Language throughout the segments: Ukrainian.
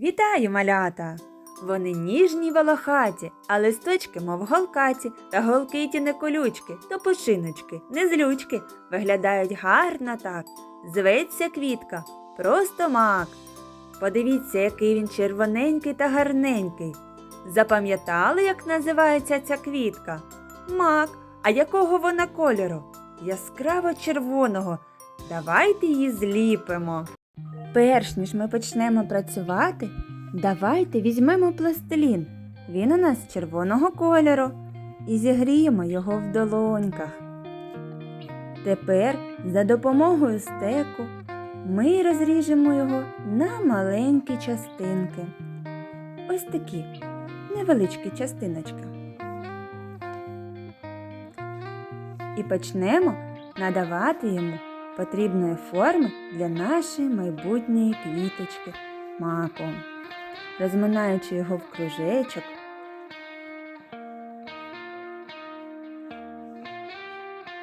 Вітаю, малята! Вони ніжні волохаті, а листочки, мов голкаті, та голки ті не колючки, то пушиночки, не злючки, виглядають гарно так. Зветься квітка, просто мак. Подивіться, який він червоненький та гарненький. Запам'ятали, як називається ця квітка? Мак. А якого вона кольору? Яскраво червоного. Давайте її зліпимо. Перш ніж ми почнемо працювати, давайте візьмемо пластилін. Він у нас червоного кольору. І зігріємо його в долоньках. Тепер за допомогою стеку ми розріжемо його на маленькі частинки. Ось такі невеличкі частиночки. І почнемо надавати йому потрібної форми для нашої майбутньої квіточки маку. Розминаючи його в кружечок,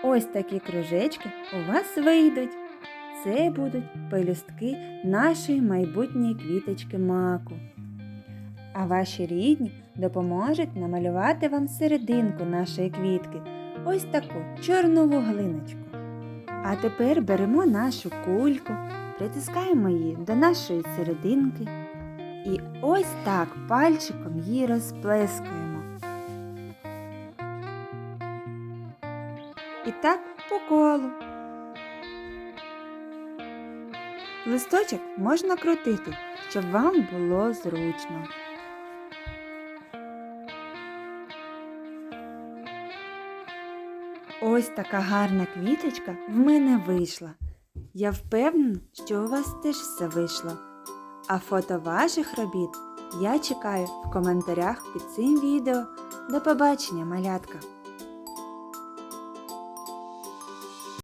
ось такі кружечки у вас вийдуть. Це будуть пелюстки нашої майбутньої квіточки маку. А ваші рідні допоможуть намалювати вам серединку нашої квітки, ось таку чорну вуглиночку. А тепер беремо нашу кульку, притискаємо її до нашої серединки і ось так пальчиком її розплескуємо. І так по колу. Листочок можна крутити, щоб вам було зручно. Ось така гарна квіточка в мене вийшла. Я впевнена, що у вас теж все вийшло. А фото ваших робіт я чекаю в коментарях під цим відео. До побачення, малятка!